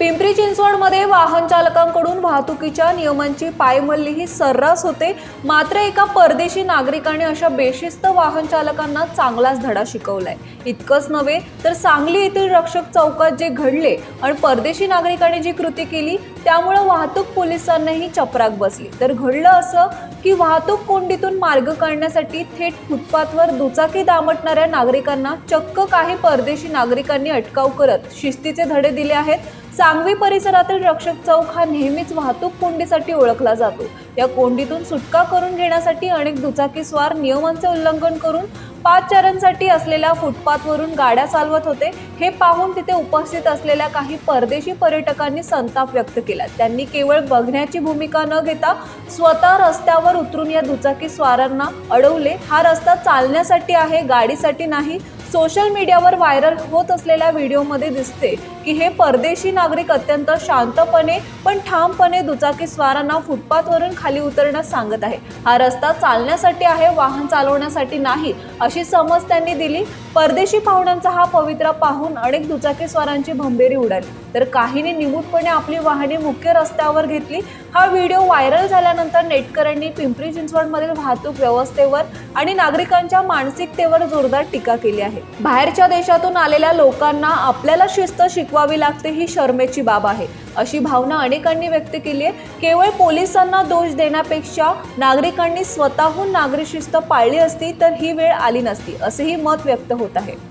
पिंपरी चिंचवडमध्ये वाहन चालकांकडून वाहतुकीच्या नियमांची पायमल्ली ही सर्रास होते. मात्र एका परदेशी नागरिकाने अशा बेशिस्त वाहन चालकांना चांगलाच धडा शिकवलाय. इतकंच नव्हे तर सांगली येथील रक्षक चौकात जे घडले आणि परदेशी नागरिकाने जी कृती केली त्यामुळे वाहतूक पोलिसांनाही चपराक बसली. तर घडलं असं की वाहतूक कोंडीतून मार्ग काढण्यासाठी थेट फुटपाथवर दुचाकी दामटणाऱ्या नागरिकांना चक्क काही परदेशी नागरिकांनी अटकाव करत शिस्तीचे धडे दिले आहेत. सांगवी परिसरातील रक्षक चौक हा नेहमीच वाहतूक कोंडीसाठी ओळखला जातो. या कोंडीतून सुटका करून घेण्यासाठी अनेक दुचाकीस्वार नियमांचे उल्लंघन करून पादचाऱ्यांसाठी असलेल्या फुटपाथवरून गाड्या चालवत होते. हे पाहून तिथे उपस्थित असलेल्या काही परदेशी पर्यटकांनी संताप व्यक्त केला. त्यांनी केवळ बघण्याची भूमिका न घेता स्वतः रस्त्यावर उतरून या दुचाकी स्वारांना अडवले. हा रस्ता चालण्यासाठी आहे गाडीसाठी नाही सोशल मीडियावर व्हायरल होत असलेल्या व्हिडिओमध्ये दिसते की हे परदेशी नागरिक अत्यंत शांतपणे पण ठामपणे दुचाकी स्वारांना फुटपाथवरून खाली उतरण्यास सांगत आहे. हा रस्ता चालण्यासाठी आहे वाहन चालवण्यासाठी नाही अशी समज त्यांनी दिली. परदेशी पाहुण्यांचा हा पवित्रा पाहून अनेक दुचाकीस्वारांची भंभेरी भंबेरी उडाली. तर काहींनी निमूटपणे आपली वाहने मुख्य रस्त्यावर घेतली. हा व्हिडिओ व्हायरल झाल्यानंतर नेटकऱ्यांनी पिंपरी चिंचवडमधील वाहतूक व्यवस्थेवर आणि नागरिकांच्या मानसिकतेवर जोरदार टीका केली आहे. बाहेरच्या देशातून आलेल्या लोकांना आपल्याला शिस्त शिकवावी लागते ही शर्मेची बाब आहे. अशी भावना अनेकांनी व्यक्त केली आहे. केवळ पोलिसांना दोष देण्यापेक्षा नागरिकांनी स्वतःहून नागरिक शिस्त पाळली असती तर ही वेळ आली नसती असेही मत व्यक्त होत आहे.